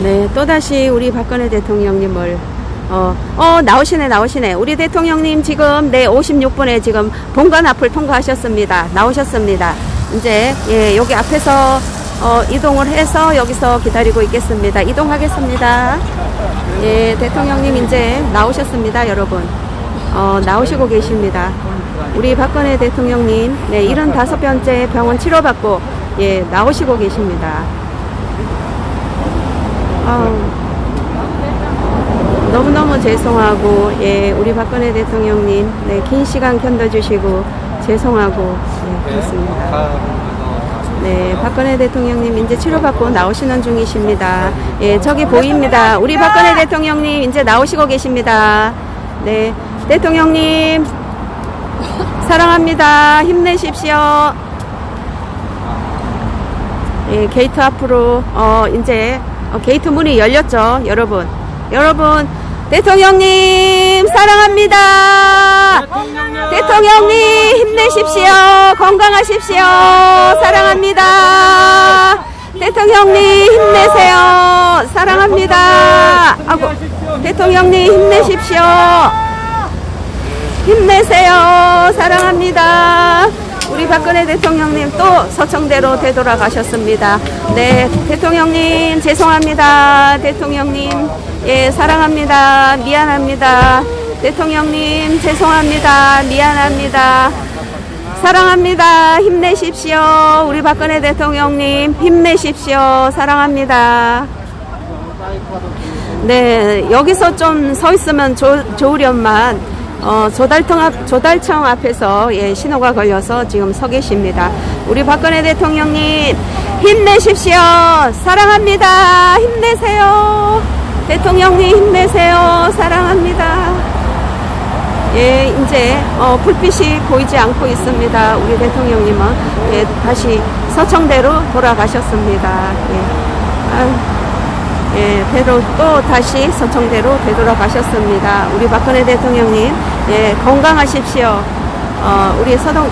네, 또다시 우리 박근혜 대통령님을 어, 어, 나오시네, 나오시네. 우리 대통령님 지금, 네, 56분에 지금 본관 앞을 통과하셨습니다. 나오셨습니다. 이제, 예, 여기 앞에서, 어, 이동을 해서 여기서 기다리고 있겠습니다. 이동하겠습니다. 예, 대통령님 이제 나오셨습니다, 여러분. 어, 나오시고 계십니다. 우리 박근혜 대통령님, 네, 75번째 병원 치료받고, 예, 나오시고 계십니다. 아우, 너무너무 죄송하고, 예, 우리 박근혜 대통령님, 네, 긴 시간 견뎌주시고, 죄송하고, 예, 그렇습니다. 네, 박근혜 대통령님 이제 치료받고 나오시는 중이십니다. 예, 저기 보입니다. 우리 박근혜 대통령님 이제 나오시고 계십니다. 네, 대통령님, 사랑합니다. 힘내십시오. 예, 게이트 앞으로, 어, 이제, 어, 게이트 문이 열렸죠, 여러분. 여러분, 대통령님, 사랑합니다. 대통령님, 힘내십시오. 건강하십시오. 사랑합니다. 대통령님, 힘내세요. 사랑합니다. 아고, 대통령님, 힘내십시오. 힘내세요. 박근혜 대통령님 또 서청대로 되돌아가셨습니다. 네, 대통령님 죄송합니다. 대통령님 예 사랑합니다. 미안합니다. 대통령님 죄송합니다. 미안합니다. 사랑합니다. 힘내십시오. 우리 박근혜 대통령님 힘내십시오. 사랑합니다. 네, 여기서 좀 서 있으면 좋, 좋으련만 어, 조달청 앞, 조달청 앞에서 예, 신호가 걸려서 지금 서 계십니다. 우리 박근혜 대통령님 힘내십시오. 사랑합니다. 힘내세요. 대통령님 힘내세요. 사랑합니다. 예, 이제 어, 불빛이 보이지 않고 있습니다. 우리 대통령님은 예, 다시 서청대로 돌아가셨습니다. 예. 아유. 예, 대로 또 다시 서청대로 되돌아가셨습니다. 우리 박근혜 대통령님, 예, 건강하십시오. 어, 우리 서동,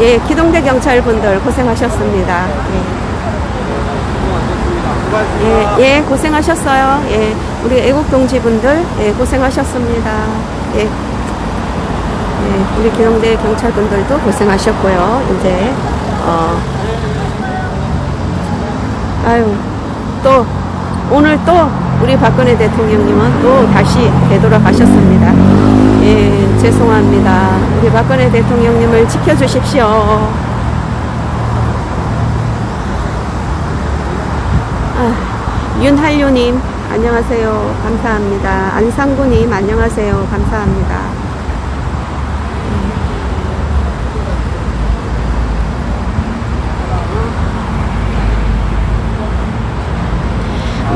예, 기동대 경찰분들 고생하셨습니다. 예. 예, 예, 고생하셨어요. 예, 우리 애국 동지분들, 예, 고생하셨습니다. 예. 예, 우리 기동대 경찰분들도 고생하셨고요. 이제, 어, 아유, 또, 오늘 또 우리 박근혜 대통령님은 또 다시 되돌아가셨습니다. 예, 죄송합니다. 우리 박근혜 대통령님을 지켜주십시오. 아, 윤한류님, 안녕하세요. 감사합니다. 안상구님, 안녕하세요. 감사합니다.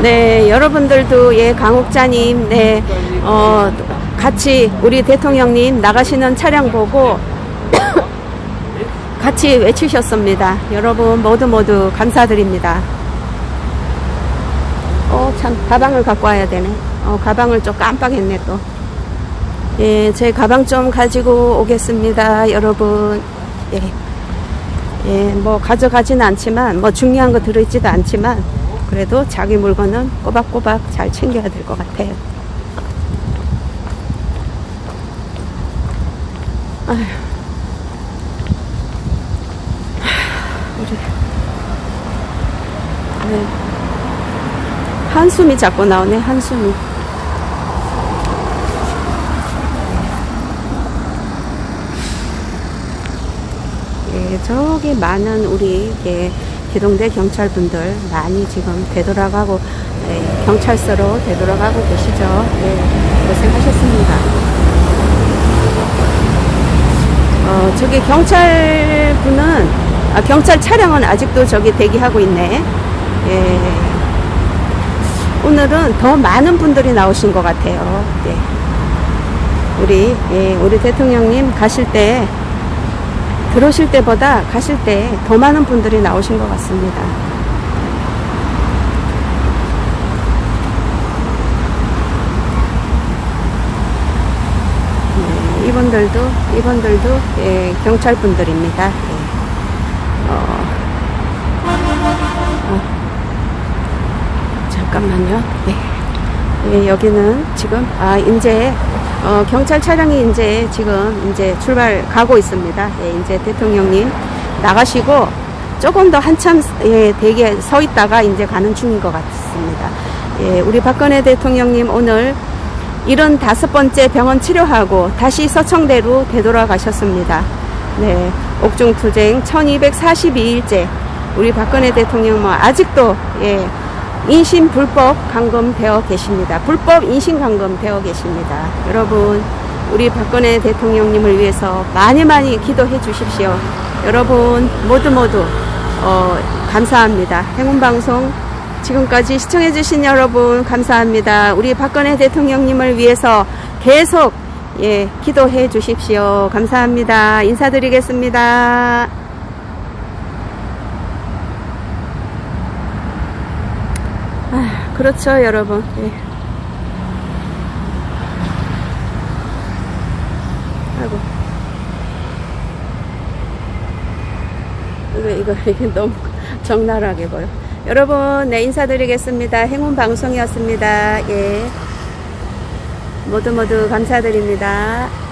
네, 여러분들도 예, 강옥자님, 네, 어, 같이 우리 대통령님 나가시는 차량 보고 같이 외치셨습니다. 여러분 모두 모두 감사드립니다. 어, 참, 가방을 갖고 와야 되네. 어, 가방을 좀 깜빡했네, 또. 예, 제 가방 좀 가지고 오겠습니다, 여러분. 예. 예, 뭐, 가져가지는 않지만, 뭐, 중요한 거 들어있지도 않지만, 그래도 자기 물건은 꼬박꼬박 잘 챙겨야 될 것 같아요. 아휴. 하, 우리. 네. 한숨이 자꾸 나오네, 한숨이. 예, 저기 많은 우리 예, 기동대 경찰분들 많이 지금 되돌아가고 예, 경찰서로 되돌아가고 계시죠. 예, 고생하셨습니다. 어, 저기 경찰분은 아, 경찰 차량은 아직도 저기 대기하고 있네. 예. 오늘은 더 많은 분들이 나오신 것 같아요. 예. 우리 예, 우리 대통령님 가실 때 들어오실 때보다 가실 때 더 많은 분들이 나오신 것 같습니다. 네, 이분들도 이분들도 예, 경찰 분들입니다. 예. 어, 어, 잠깐만. 잠깐만요. 네. 예, 여기는 지금 아 이제 어, 경찰 차량이 이제 지금 이제 출발 가고 있습니다. 예, 이제 대통령님 나가시고 조금 더 한참 예, 대기에 서 있다가 이제 가는 중인 것 같습니다. 예, 우리 박근혜 대통령님 오늘 75번째 병원 치료하고 다시 서청대로 되돌아가셨습니다. 네, 옥중투쟁 1242일째 우리 박근혜 대통령 뭐 아직도 예, 인신 불법 감금되어 계십니다. 불법 인신 감금되어 계십니다. 여러분, 우리 박근혜 대통령님을 위해서 많이 많이 기도해 주십시오. 여러분, 모두 모두, 어, 감사합니다. 행운방송 지금까지 시청해 주신 여러분, 감사합니다. 우리 박근혜 대통령님을 위해서 계속, 예, 기도해 주십시오. 감사합니다. 인사드리겠습니다. 아, 그렇죠, 여러분. 예. 아이고. 이거, 이거, 이게 너무 적나라하게 보여. 여러분, 네, 인사드리겠습니다. 행운 방송이었습니다. 예. 모두 모두 감사드립니다.